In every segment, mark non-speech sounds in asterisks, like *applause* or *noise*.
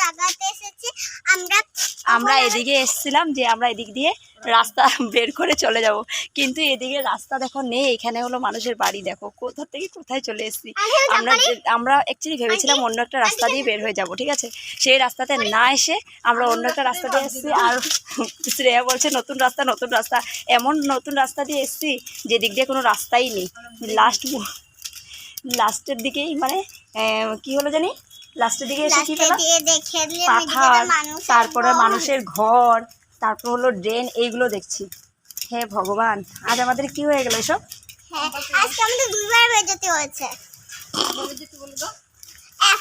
জায়গাতে এসেছি। আমরা আমরা এদিকে এসেছিলাম যে আমরা এদিক দিয়ে রাস্তা *laughs* বের করে চলে যাব। কিন্তু এদিকে রাস্তা দেখো নেই এখানে হলো মানুষের বাড়ি দেখো। কোথা থেকে কোথায় চলে এসেছি। আমরা আমরা অ্যাকচুয়ালি ভেবেছিলাম অন্য একটা রাস্তা দিয়ে বের হয়ে যাব ঠিক আছে? সেই রাস্তাতে না এসে আমরা অন্য একটা রাস্তা দিয়ে এসেছি। আর *laughs* শ্রেয়া বলছে নতুন রাস্তা নতুন রাস্তা। এমন নতুন রাস্তা দিয়ে এসেছি যে দিক দিয়ে কোনো রাস্তাই নেই। লাস্ট লাস্টের দিকেই মানে কি হলো জানি? লাস্টের দিকে এসে কি পেলাম? পাথার মানুষ তারপরে মানুষের ঘর তারপর হলো ড্রেন এইগুলো দেখছি। হে ভগবান আজ আমাদের কি হয়ে গেল এসব? হ্যাঁ আজকে আমাদের দুইবার বেজাতে হয়েছে।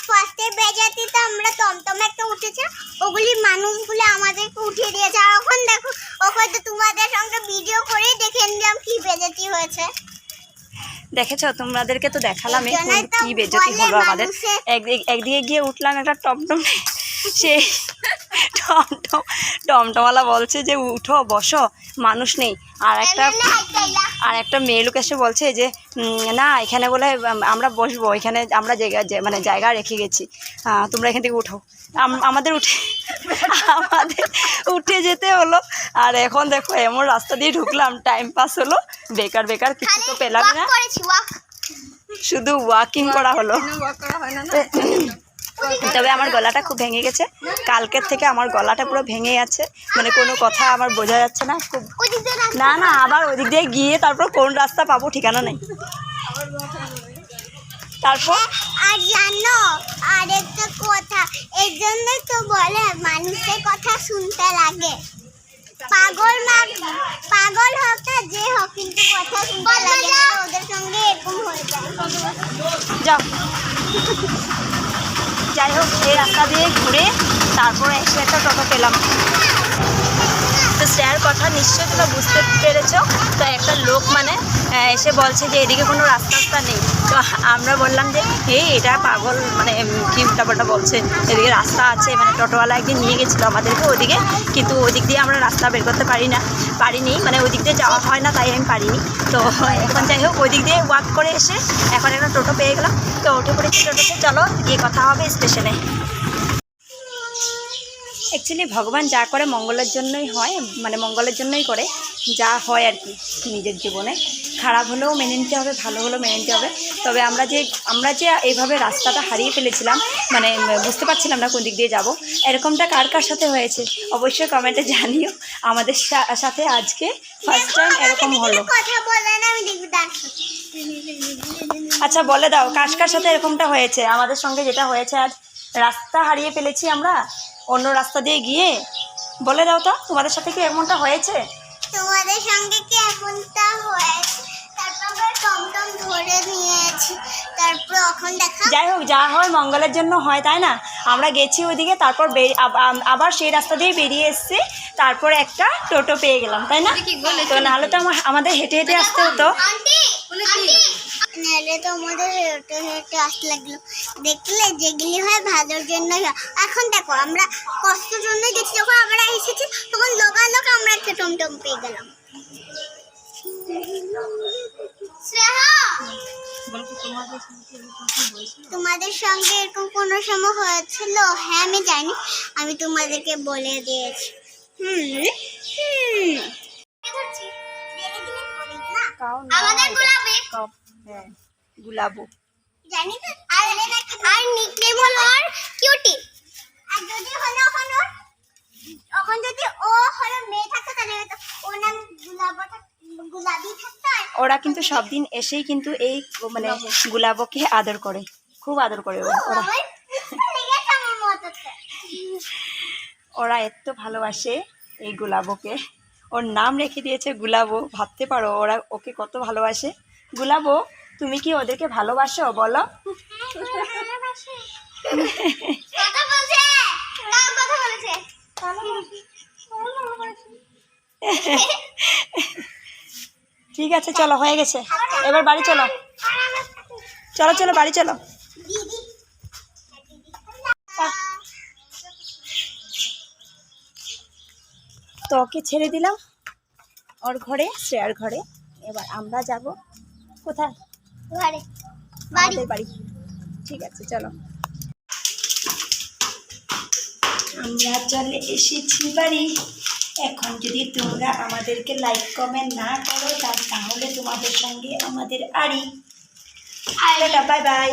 ফার্স্টে বেজাতিতে আমরা টমটমে একটা উঠেছে ওগুলি মানুষগুলো আমাদেরকে উঠিয়ে দিয়েছে। আর এখন দেখো ওখানে তো তোমাদের সঙ্গে ভিডিও করে দেখে নিলাম কি বেজাতি হয়েছে। দেখেছ? তোমাদেরকে তো দেখালাম এই কি বেজতি হলো আমাদের? একদিকে গিয়ে উঠলাম একটা টমটম সে টমটম টমটমওয়ালা বলছে যে উঠো বসো মানুষ নেই। আর একটা আর একটা মেয়ে লোক এসে বলছে যে না এখানে বলে আমরা বসবো এখানে আমরা জায়গা মানে জায়গা রেখে গেছি। তোমরা এখান থেকে উঠো। আমাদের উঠে আমাদের উঠে যেতে হলো। আর এখন দেখো এমন রাস্তা দিয়ে ঢুকলাম টাইম পাস হলো। বেকার বেকার কিছু তো পেলাম না। শুধু ওয়াকিং করা হলো। তবে আমার গলাটা খুব ভেঙে গেছে। কালকের থেকে আমার গলাটা পুরো ভেঙে যাচ্ছে মানে কোনো কথা আমার বোঝা যাচ্ছে না। খুব না না আবার ওদিক দিয়ে গিয়ে তারপর কোন রাস্তা পাবো ঠিকানা নেই। তারপর? আর জানো আরেকটা কথা এর তো বলে মানুষের কথা শুনতে লাগে। পাগল পাগল হোক আর যে হোক কিন্তু কথা শুনতে লাগে ওদের সঙ্গে এরকম হয়ে যায়। যাও। যাই হোক এই রাস্তা দিয়ে ঘুরে তারপরে এসে একটা টোটো পেলাম। তো স্যার কথা নিশ্চয়ই তোমরা বুঝতে পেরেছ। তো একটা লোক মানে এসে বলছে যে এদিকে কোনো রাস্তা রাস্তা নেই। তো আমরা বললাম যে এই এটা পাগল মানে কি উল্টাপাল্টা বলছে? এদিকে রাস্তা আছে মানে টোটোওয়ালা একদিন নিয়ে গেছিল আমাদেরকে ওদিকে। কিন্তু ওদিক দিয়ে আমরা রাস্তা বের করতে পারি না, পারিনি। মানে ওদিক দিয়ে যাওয়া হয় না, তাই আমি পারিনি। তো এখন যাই হোক, ওদিক দিয়ে ওয়াক করে এসে এখন একটা টোটো পেয়ে গেলাম। তো উঠে পড়েছি টোটোতে চলো, গিয়ে কথা হবে স্টেশনে অ্যাকচুয়ালি ভগবান যা করে মঙ্গলের জন্যই হয় মানে মঙ্গলের জন্যই করে যা হয় আর কি নিজের জীবনে। খারাপ হলেও মেনে নিতে হবে ভালো হলেও মেনে নিতে হবে। তবে আমরা যে আমরা যে এইভাবে রাস্তাটা হারিয়ে ফেলেছিলাম মানে বুঝতে পারছিলাম না কোন দিক দিয়ে যাব এরকমটা কার কার সাথে হয়েছে? অবশ্যই কমেন্টে জানিও। আমাদের সাথে আজকে ফার্স্ট টাইম এরকম হলো। আচ্ছা বলে দাও কার কার সাথে এরকমটা হয়েছে? আমাদের সঙ্গে যেটা হয়েছে আজ রাস্তা হারিয়ে ফেলেছি আমরা? অন্য রাস্তা দিয়ে গিয়ে বলে দাও তো তোমাদের সাথে কি এমনটা হয়েছে? তোমাদের সঙ্গে কি এমনটা হয়েছে? তারপর ধরে নিয়েছি। তারপর এখন দেখা যাই হোক যা হয় মঙ্গলের জন্য হয় তাই না? আমরা গেছি ওইদিকে তারপর আবার সেই রাস্তা দিয়ে বেরিয়ে এসেছি। তারপর একটা টোটো পেয়ে গেলাম তাই না? তো নাহলে তো আমার- আমাদের হেঁটে হেঁটে আসতে হতো। আন্টি আন্টি নাহলে তো আমাদের হেঁটে হেঁটে আসতে লাগল। দেখলে যেগুলি হয় ভালোর জন্যই হয়। এখন দেখো আমরা কষ্টের জন্যই গেছি যখন আমরা এসেছি তখন লোকালোক আমরা একটা টমটম পেয়ে গেলাম। তোমাদের সঙ্গে এরকম কোনো সময় হয়েছিল? হ্যাঁ আমি জানি। আমি তোমাদেরকে বলে দিয়েছি। হুম হুম। আমাদের গোলাপি। হ্যাঁ। গুলাবো জানি তো আর আর নিকনেম হলো ওর কিউটি আর যদি হলো ওর ওখান যদি ও হলো মেয়ে থাকতো তাহলে হয়তো ওর নাম গুলাবো গুলাবি থাকতো। ওরা কিন্তু সব দিন এসেই কিন্তু এই মানে গুলাবকে আদর করে। খুব আদর করে ওরা। ওরা এত ভালোবাসে এই গুলাবকে। ওর নাম রেখে দিয়েছে গুলাবো। ভাবতে পারো ওরা ওকে কত ভালোবাসে। গুলাবো তুমি কি ওদেরকে ভালোবাসো, বলো? ঠিক আছে, চলো, হয়ে গেছে। এবার বাড়ি চলো। চলো চলো, বাড়ি চলো। দিদি তো ওকে ছেড়ে দিলাম। ওর ঘরে, শ্রেয়ার ঘরে। এবার আমরা যাব। কোথায়? ঘরে। বাড়ি। বাড়ি। ঠিক আছে চলো। আমরা চলে এসেছি বাড়ি। এখন যদি তোমরা আমাদেরকে লাইক কমেন্ট না করো তাহলে তোমাদের সঙ্গে আমাদের আড়ি। Bye bye